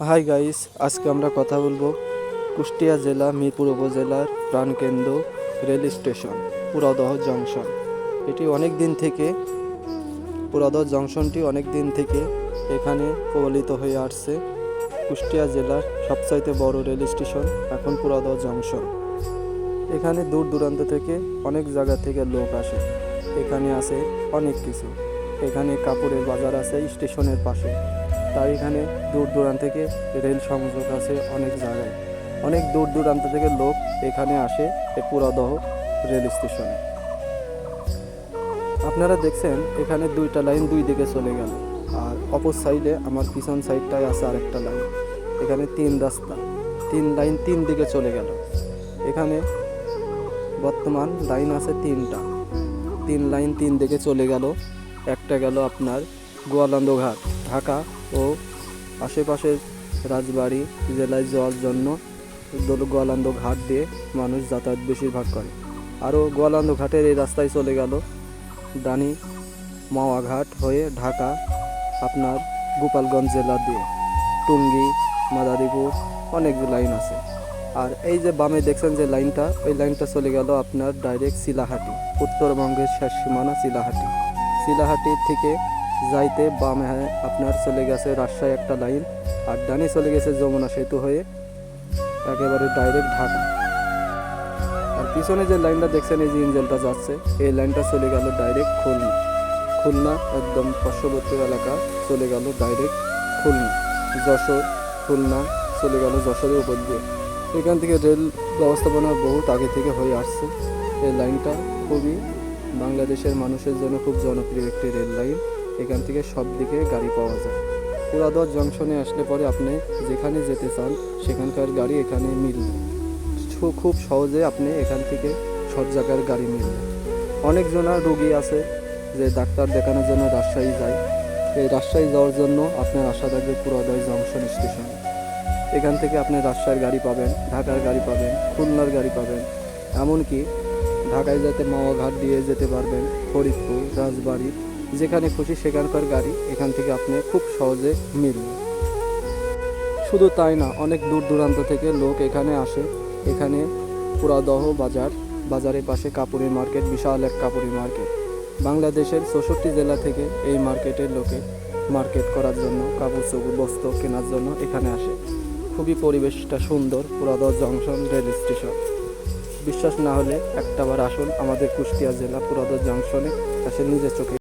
Hi guys আজকে আমরা কথা বলব কুষ্টিয়া জেলা, মিরপুর উপজেলার প্রাণকেন্দ্র রেল স্টেশন, পুরাদহ জংশন। এটি অনেক দিন থেকে, পুরাদহ জংশনটি অনেক দিন থেকে এখানে প্রবলিত হয়ে আসছে। কুষ্টিয়া জেলার সবচাইতে বড় রেল স্টেশন এখন পুরাদহ জংশন। এখানে দূর দূরান্ত থেকে অনেক জায়গা থেকে লোক আসে। এখানে আছে অনেক কিছু। এখানে কাপড়ের বাজার আছে স্টেশনের পাশে। তাই এখানে দূর দূরান্ত থেকে রেল সংযোগ আছে অনেক জায়গায়। অনেক দূর দূরান্ত থেকে লোক এখানে আসে এই পুরাদহ রেল স্টেশনে। আপনারা দেখছেন, এখানে দুইটা লাইন দুই দিকে চলে গেল। আর অপর সাইডে আমার পিছন সাইডটায় আছে আরেকটা লাইন। এখানে তিন রাস্তা। তিন লাইন তিন দিকে চলে গেল। এখানে বর্তমান লাইন আছে তিনটা। তিন লাইন তিন দিকে চলে গেল। একটা গেল আপনার গোয়ালন্দ ঘাট ঢাকা ও আশেপাশের রাজবাড়ি জেলায় যাওয়ার জন্য গোয়ালন্দ ঘাট দিয়ে মানুষ যাতায়াত বেশিরভাগ করে। আরও গোয়ালন্দ ঘাটের এই রাস্তায় চলে গেল ডানি মাওয়া ঘাট হয়ে ঢাকা, আপনার গোপালগঞ্জ জেলা দিয়ে। টুঙ্গি, মাদারীপুর, অনেক লাইন আছে। আর এই যে বামে দেখছেন যে লাইনটা, ওই লাইনটা চলে গেল আপনার ডাইরেক্ট শিলাহাটি, উত্তরবঙ্গের শেষ সীমানা শিলাহাটি। শিলাহাটি থেকে যাইতে বামে আপনার চলে গেছে রাজশাহী একটা লাইন, আর ডানে চলে গেছে যমুনা সেতু হয়ে একেবারে ডাইরেক্ট ঢাকা। আর পিছনে যে লাইনটা দেখছেন, এই যে ইঞ্জেলটা যাচ্ছে, এই লাইনটা চলে গেল ডাইরেক্ট খুলনা। খুলনা একদম পার্শ্ববর্তী এলাকা চলে গেল ডাইরেক্ট খুলনা। যশোর, খুলনা চলে গেল যশোরের উপর দিয়ে। এখান থেকে রেল ব্যবস্থাপনা বহুত আগে থেকে হয়ে আসছে। এই লাইনটা খুবই বাংলাদেশের মানুষের জন্য খুব জনপ্রিয় একটি রেল লাইন। এখান থেকে সব দিকে গাড়ি পাওয়া যায়। পুরাদর জংশনে আসলে পরে আপনি যেখানে যেতে চান, সেখানকার গাড়ি এখানে মিলবে। খুব সহজে আপনি এখান থেকে সব জায়গার গাড়ি মিলবে। অনেকজনা রোগী আছে যে ডাক্তার দেখানোর জন্য রাজশাহী যায়। এই রাজশাহী যাওয়ার জন্য আপনার আশা থাকবে পুরাদয় জংশন স্টেশনে। এখান থেকে আপনি রাজশাহীর গাড়ি পাবেন, ঢাকার গাড়ি পাবেন, খুলনার গাড়ি পাবেন। এমনকি ঢাকায় যাতে মাওয়া ঘাট দিয়ে যেতে পারবেন, ফরিদপুর, রাজবাড়ি যেখানে খুশি সেখানকার গাড়ি, এখান থেকে আপনি খুব সহজে মিলবে। শুধু তাই না, অনেক দূর দূরান্ত থেকে লোক এখানে আসে। এখানে পুরাদহ বাজার, বাজারের পাশে কাপড়ের মার্কেট, বিশাল এক কাপড়ের মার্কেট। বাংলাদেশের চৌষট্টি জেলা থেকে এই মার্কেটের লোকে মার্কেট করার জন্য, কাপড় চোপড় বস্ত্র কেনার জন্য এখানে আসে। খুবই পরিবেশটা সুন্দর, পুরাদহ জংশন রেল স্টেশন। বিশ্বাস না হলে একটাবার আসুন আমাদের কুষ্টিয়া জেলা পুরাদহ জংশনে এসে নিজের চোখে।